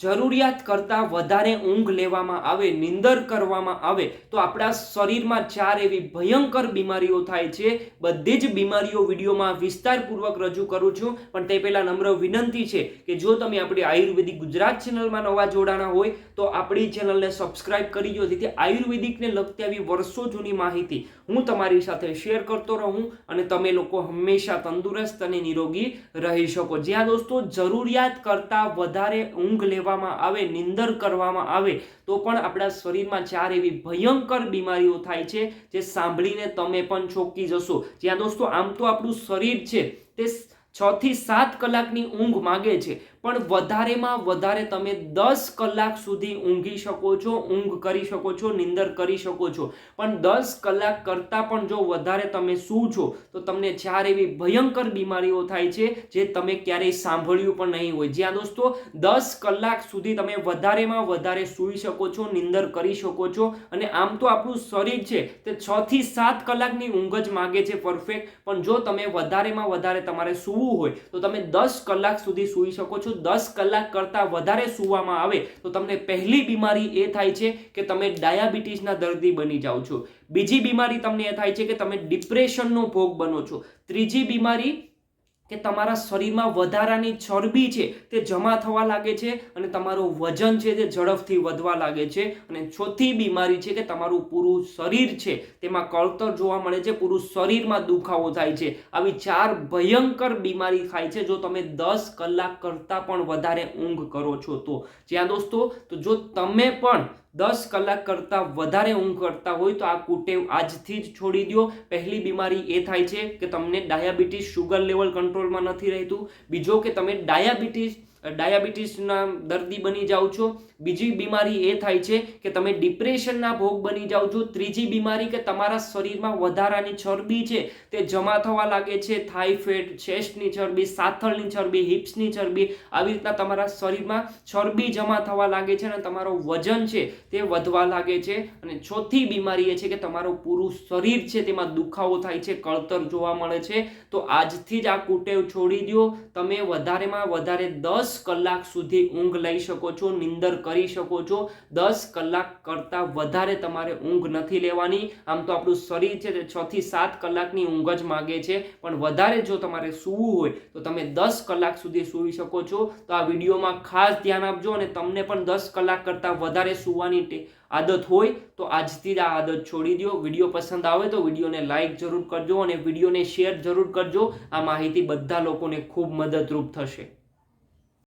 જરૂરિયાત કરતાં વધારે ઊંઘ લેવામાં આવે, નિંદર કરવામાં આવે, તો આપણા શરીરમાં ચાર એવી ભયંકર બીમારીઓ થાય છે. બધી જ બીમારીઓ વિડીયોમાં વિસ્તારપૂર્વક રજૂ કરું છું. પણ તે પહેલાં નમ્ર વિનંતી છે કે જો તમે આપણી આયુર્વેદિક ગુજરાત ચેનલમાં નવા જોડાણા હોય, તો આપણી ચેનલને સબસ્ક્રાઇબ કરી દો. જેથી આયુર્વેદિકને લગતી આવી વર્ષો જૂની માહિતી હું તમારી સાથે શેર કરતો રહું અને તમે લોકો હંમેશા તંદુરસ્ત અને નિરોગી રહી શકો. જ્યાં દોસ્તો, જરૂરિયાત કરતાં વધારે ઊંઘ લેવામાં આવે, નિંદર કરવામાં આવે, તો પણ આપણા શરીરમાં ચાર એવી ભયંકર બીમારીઓ થાય છે જે સાંભળીને તમે પણ ચોંકી જશો. જ્યાં દોસ્તો, આમ તો આપણું શરીર છે તે છ થી સાત કલાકની ઊંઘ માગે છે. પણ વધારેમાં વધારે તમે દસ કલાક સુધી ઊંઘી શકો છો, ઊંઘ કરી શકો છો, નિંદર કરી શકો છો. પણ દસ કલાક કરતાં પણ જો વધારે તમે શું છો, તો તમને ચાર એવી ભયંકર બીમારીઓ થાય છે, જે તમે ક્યારેય સાંભળ્યું પણ નહીં હોય. જ્યાં દોસ્તો, દસ કલાક સુધી તમે વધારેમાં વધારે સૂઈ શકો છો, નિંદર કરી શકો છો. અને આમ તો આપણું શરીર છે તે છથી સાત કલાકની ઊંઘ જ માગે છે પરફેક્ટ પણ જો તમે વધારેમાં વધારે તમારે સૂવું હોય, તો તમે દસ કલાક સુધી સૂઈ શકો છો દસ કલાક કરતાં વધારે સૂવામાં આવે, તો તમને પહેલી બીમારી એ થાય છે કે તમે ડાયાબિટીસના દર્દી બની જાઓ છો. બીજી બીમારી તમને એ થાય છે કે તમે ડિપ્રેશનનો ભોગ બનો છો. ત્રીજી બીમારી કે તમારા શરીરમાં વધારાની ચરબી છે તે જમા થવા લાગે છે અને તમારું વજન છે તે ઝડપથી વધવા લાગે છે અને ચોથી બીમારી છે કે તમારું પૂરું શરીર છે તેમાં કળતર જોવા મળે છે, પૂરું શરીરમાં દુખાવો થાય છે. આવી ચાર ભયંકર બીમારી થાય છે, જો તમે દસ કલાક કરતાં પણ વધારે ઊંઘ કરો છો તો. જ્યાં દોસ્તો, તો જો તમે પણ દસ કલાક કરતાં વધારે ઊંઘ કરતા હોય તો આ કુટેવ આજથી જ છોડી દો પહેલી બીમારી એ થાય છે કે તમને ડાયાબિટીસ શુગર લેવલ કંટ્રોલમાં નથી રહેતું. બીજો કે તમે ડાયાબિટીસ ડાયાબિટીસના દર્દી બની જાઓ છો. બીજી બીમારી એ થાય છે કે તમે ડિપ્રેશનના ભોગ બની જાઓ છો. ત્રીજી બીમારી કે તમારા શરીરમાં વધારાની ચરબી છે તે જમા થવા લાગે છે. થાઇફેટ ચેસ્ટની ચરબી, સાથળની ચરબી, હિપ્સની ચરબી આવી રીતના તમારા શરીરમાં ચરબી જમા થવા લાગે છે અને તમારો વજન છે તે વધવા લાગે છે. અને ચોથી બીમારી એ છે કે તમારું પૂરું શરીર છે તેમાં દુખાવો થાય છે, કળતર જોવા મળે છે. તો આજથી જ આ કુટેવ છોડી દો તમે વધારેમાં વધારે દસ કલાક સુધી ઊંઘ લઈ શકો છો, નિંદર કરી શકો છો. દસ કલાક કરતાં વધારે તમારે ઊંઘ નથી લેવાની. આમ તો આપણું શરીર છે તે છ થી સાત કલાકની ઊંઘ જ માગે છે. પણ વધારે જો તમારે સૂવું હોય, તો તમે દસ કલાક સુધી સૂઈ શકો છો. તો આ વિડીયોમાં ખાસ ધ્યાન આપજો અને તમને પણ દસ કલાક કરતાં વધારે સૂવાની આદત હોય, તો આજથી જ આ આદત છોડી દો વીડિયો પસંદ આવે તો વિડીયોને લાઇક જરૂર કરજો અને વિડીયોને શેર જરૂર કરજો. આ માહિતી બધા લોકોને ખૂબ મદદરૂપ થશે.